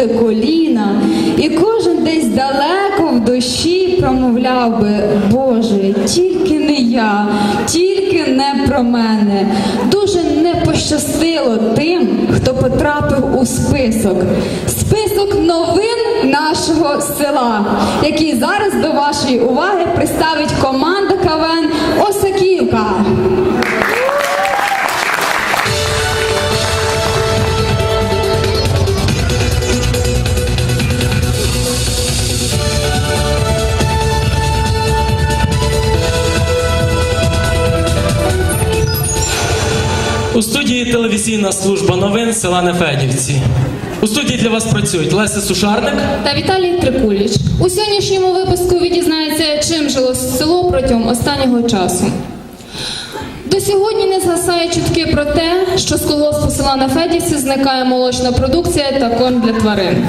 коліна, і кожен десь далеко в душі промовляв би, Боже, тільки не я, тільки не про мене. Дуже не пощастило тим, хто потрапив у список. Список новин нашого села, який зараз до вашої уваги представить команда КВН Осаківка. У студії телевізійна служба новин села Нефедівці. У студії для вас працюють Леся Сушарник, та Віталій Трикуліч. У сьогоднішньому випуску ви дізнаєтеся, чим жило село протягом останнього часу. До сьогодні не згасають чутки про те, що з колоспу села на Федівці зникає молочна продукція та корм для тварин.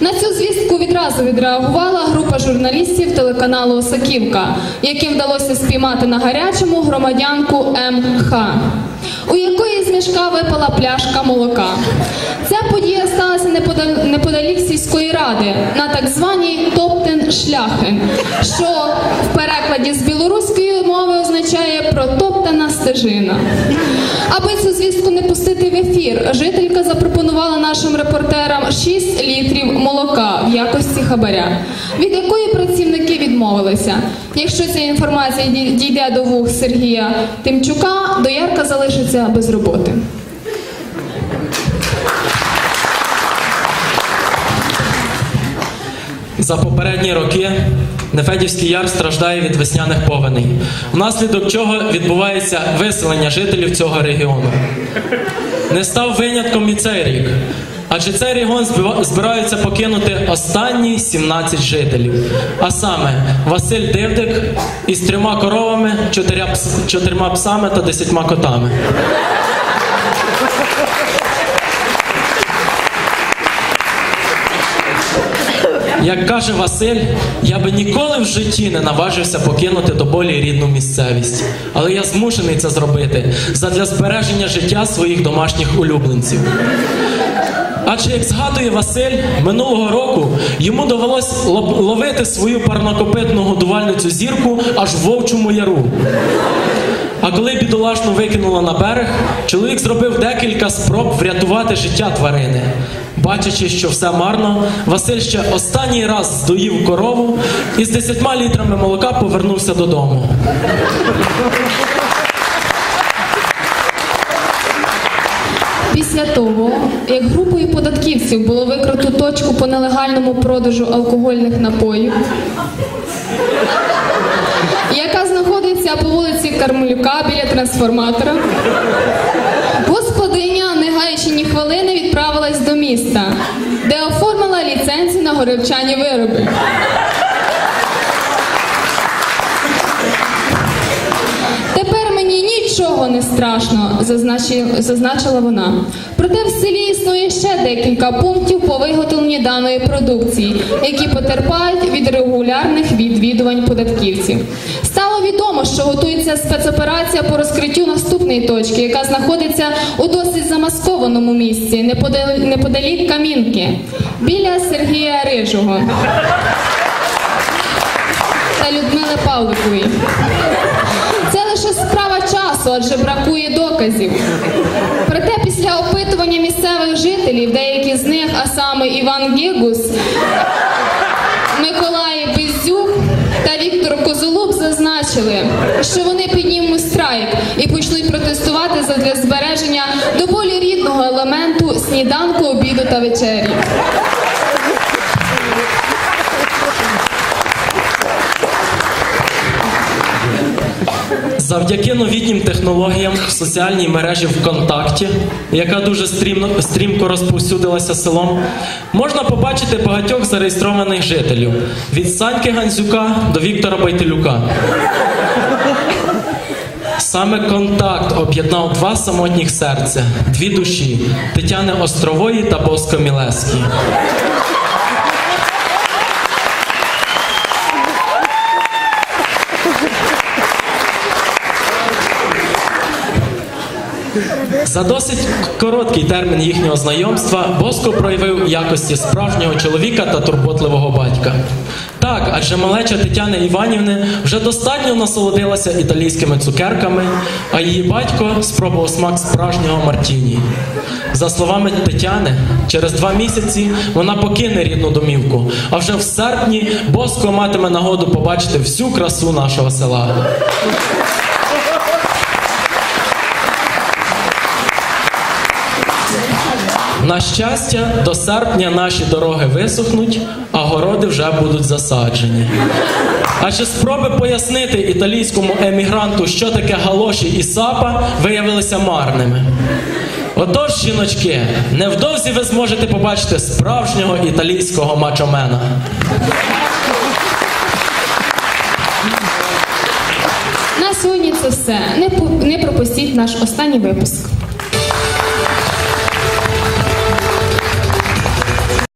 На цю звістку відразу відреагувала група журналістів телеканалу Осаківка, яким вдалося спіймати на гарячому громадянку МХ, у якої з мішка випала пляшка молока. Ця подія сталася неподалік сільської ради на так званій топтен шляхи, що в перекладі з білоруської мови стежина. Аби цю звістку не пустити в ефір, жителька запропонувала нашим репортерам 6 літрів молока в якості хабаря, від якої працівники відмовилися. Якщо ця інформація дій- дійде до вух Сергія Тимчука, доярка залишиться без роботи. За попередні роки Нефедівський яр страждає від весняних повеней, внаслідок чого відбувається виселення жителів цього регіону. Не став винятком і цей рік, адже цей регіон збираються покинути останні 17 жителів. А саме Василь Дивдик із трьома коровами, чотирма псами та десятьма котами. Як каже Василь, я би ніколи в житті не наважився покинути до болі рідну місцевість. Але я змушений це зробити задля збереження життя своїх домашніх улюбленців. Адже як згадує Василь, минулого року йому довелось лов- ловити свою парнокопитну годувальницю зірку аж в вовчому яру. А коли бідолашну викинула на берег, чоловік зробив декілька спроб врятувати життя тварини. Бачачи, що все марно, Василь ще останній раз здоїв корову і з десятьма літрами молока повернувся додому. Після того, як групою податківців було викрито точку по нелегальному продажу алкогольних напоїв, яка знаходиться по вулиці Кармелюка біля трансформатора, господиня, не гаючи ні хвилини, відправилась до міста, де оформила ліцензію на горівчані вироби. Тепер мені нічого не страшно, зазначила вона. Проте в селі існує ще декілька пунктів по виготовленні даної продукції, які потерпають від регулярних відвідувань податківців. Відомо, що готується спецоперація по розкриттю наступної точки, яка знаходиться у досить замаскованому місці, неподалік, Камінки, біля Сергія Рижого та Людмили Павликової. Це лише справа часу, адже бракує доказів. Проте після опитування місцевих жителів, деякі з них, а саме Іван Гігус, Миколай зазначили, що вони піднімуть страйк і почнуть протестувати задля збереження доволі рідного елементу сніданку, обіду та вечері. Завдяки новітнім технологіям соціальній мережі ВКонтакті, яка дуже стрімно, стрімко розповсюдилася селом, можна побачити багатьох зареєстрованих жителів від Саньки Гандзюка до Віктора Байтелюка. Саме контакт об'єднав два самотніх серця, дві душі Тетяни Острової та Боско Мілеській. За досить короткий термін їхнього знайомства Боско проявив якості справжнього чоловіка та турботливого батька. Так, адже малеча Тетяни Іванівни вже достатньо насолодилася італійськими цукерками, а її батько спробував смак справжнього Мартіні. За словами Тетяни, через два місяці вона покине рідну домівку, а вже в серпні Боско матиме нагоду побачити всю красу нашого села. На щастя, до серпня наші дороги висохнуть, а городи вже будуть засаджені. Адже спроби пояснити італійському емігранту, що таке галоші і сапа, виявилися марними. Отож, жіночки, невдовзі ви зможете побачити справжнього італійського мачомена. На сьогодні це все. Не пропустіть наш останній випуск.